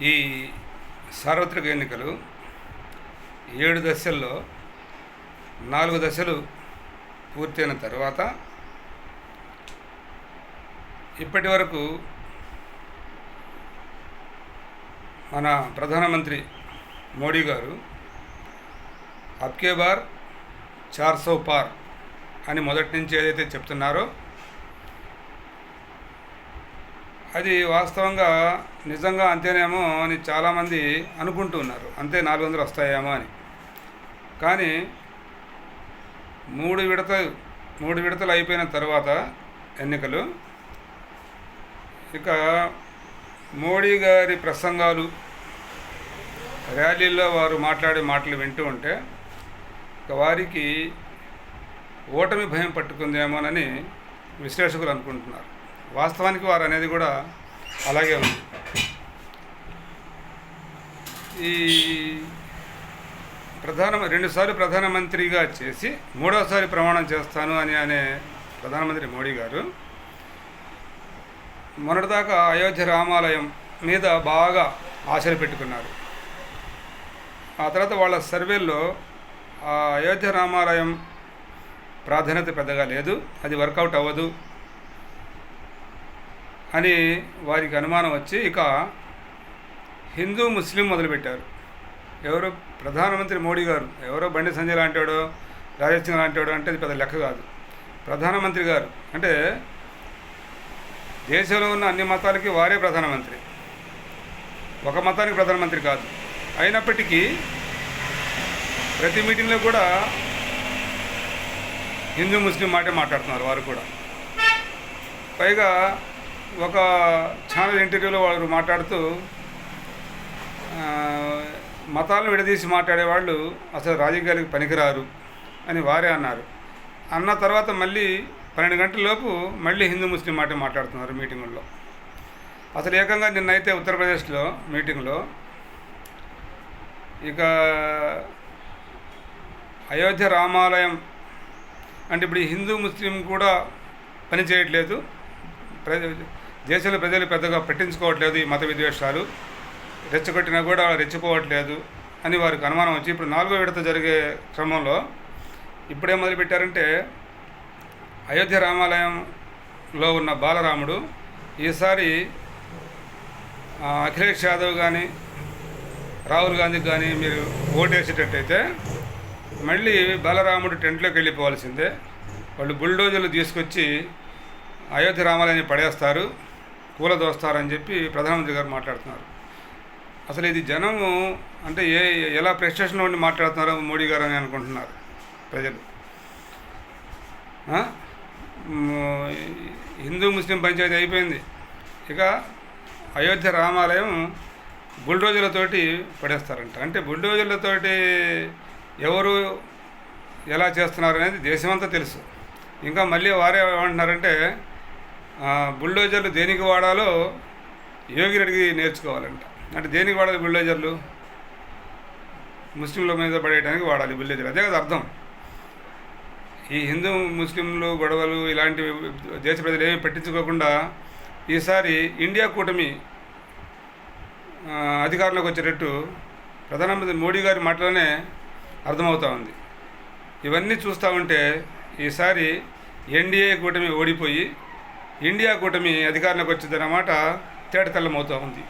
ఈ సార్వత్రిక ఎన్నికలు ఏడు దశల్లో నాలుగు దశలు పూర్తయిన తర్వాత ఇప్పటి వరకు మన ప్రధానమంత్రి మోడీ గారు అబ్కే బార్ చార్ సో పార్ అని మొదటి నుంచి ఏదైతే చెప్తున్నారో అది వాస్తవంగా నిజంగా అంతేనేమో అని చాలామంది అనుకుంటున్నారు అంతే నాలుగు వందలు వస్తాయేమో అని. కానీ మూడు విడత మూడు విడతలు అయిపోయిన తర్వాత ఎన్నికలు ఇక మోడీ గారి ప్రసంగాలు ర్యాలీల్లో వారు మాట్లాడే మాటలు వింటూ ఉంటే ఇక వారికి ఓటమి భయం పట్టుకుందేమోనని విశ్లేషకులు అనుకుంటున్నారు. వాస్తవానికి వారు అనేది కూడా అలాగే ఉంది. ఈ ప్రధాన రెండుసార్లు ప్రధానమంత్రిగా చేసి మూడోసారి ప్రమాణం చేస్తాను అని అనే ప్రధానమంత్రి మోడీ గారు మొన్నటిదాకా అయోధ్య రామాలయం మీద బాగా ఆశలు పెట్టుకున్నారు. ఆ తర్వాత వాళ్ళ సర్వేల్లో అయోధ్య రామాలయం ప్రాధాన్యత పెద్దగా లేదు అది వర్కౌట్ అవ్వదు అని వారికి అనుమానం వచ్చి ఇక హిందూ ముస్లిం మొదలుపెట్టారు. ఎవరో ప్రధానమంత్రి మోడీ గారు ఎవరో బండి సంజయ్ లాంటివాడో రాజేష్ సింగ్ లాంటివాడో అంటే అది పెద్ద లెక్క కాదు. ప్రధానమంత్రి గారు అంటే దేశంలో ఉన్న అన్ని మతాలకి వారే ప్రధానమంత్రి. ఒక మతానికి ప్రధానమంత్రి కాదు. అయినప్పటికీ ప్రతి మీటింగ్లో కూడా హిందూ ముస్లిం మాటే మాట్లాడుతున్నారు వారు కూడా. పైగా ఒక ఛానల్ ఇంటర్వ్యూలో వాళ్ళు మాట్లాడుతూ మతాలను విడదీసి మాట్లాడేవాళ్ళు అసలు రాజకీయాలకు పనికిరారు అని వారే అన్నారు. అన్న తర్వాత మళ్ళీ పన్నెండు గంటల లోపు మళ్ళీ హిందూ ముస్లిం మాట మాట్లాడుతున్నారు మీటింగుల్లో. అసలు ఏకంగా నిన్నైతే ఉత్తరప్రదేశ్లో మీటింగ్లో ఇక అయోధ్య రామాలయం అంటే ఇప్పుడు హిందూ ముస్లిం కూడా పనిచేయట్లేదు దేశంలో ప్రజలు పెద్దగా పట్టించుకోవట్లేదు ఈ మత విద్వేషాలు. రెచ్చగొట్టినా కూడా రెచ్చిపోవట్లేదు అని వారికి అనుమానం వచ్చి ఇప్పుడు నాలుగో విడత జరిగే క్రమంలో ఇప్పుడే మొదలుపెట్టారంటే అయోధ్య రామాలయంలో ఉన్న బాలరాముడు ఈసారి అఖిలేష్ యాదవ్ కానీ రాహుల్ గాంధీకి కానీ మీరు ఓటేసేటట్టయితే మళ్ళీ బాలరాముడు టెంట్లోకి వెళ్ళిపోవాల్సిందే. వాళ్ళు బుల్డోజర్లు తీసుకొచ్చి అయోధ్య రామాలయాన్ని పడేస్తారు. కూలదోస్తారని చెప్పి ప్రధానమంత్రి గారు మాట్లాడుతున్నారు. అసలు ఇది జనము అంటే ఏ ఎలా ప్రెస్టేషన్లో ఉండి మాట్లాడుతున్నారో మోడీ గారు అని అనుకుంటున్నారు ప్రజలు. హిందూ ముస్లిం పంచాయతీ అయిపోయింది. ఇక అయోధ్య రామాలయం బుల్డోజర్లతోటి పడేస్తారంట. అంటే బుల్డోజర్లతోటి ఎవరు ఎలా చేస్తున్నారు అనేది దేశమంతా తెలుసు. ఇంకా మళ్ళీ వారే ఏమంటున్నారంటే బుల్డోజర్లు దేనికి వాడాలో యోగి రెడ్డికి నేర్చుకోవాలంట. అంటే దేనికి వాడాలి బుల్డోజర్లు? ముస్లింల మీద పడేయడానికి వాడాలి బుల్డోజర్ అదే కదా అర్థం. ఈ హిందూ ముస్లింలు గొడవలు ఇలాంటి దేశ ప్రజలు ఏమీ పట్టించుకోకుండా ఈసారి ఇండియా కూటమి అధికారంలోకి వచ్చేటట్టు ప్రధానమంత్రి మోడీ గారి మాటలోనే అర్థమవుతూ ఉంది. ఇవన్నీ చూస్తూ ఉంటే ఈసారి ఎన్డీఏ కూటమి ఓడిపోయి ఇండియా కూటమి అధికారంలోకి వచ్చిందన్నమాట తేటతెల్లమవుతూ ఉంది.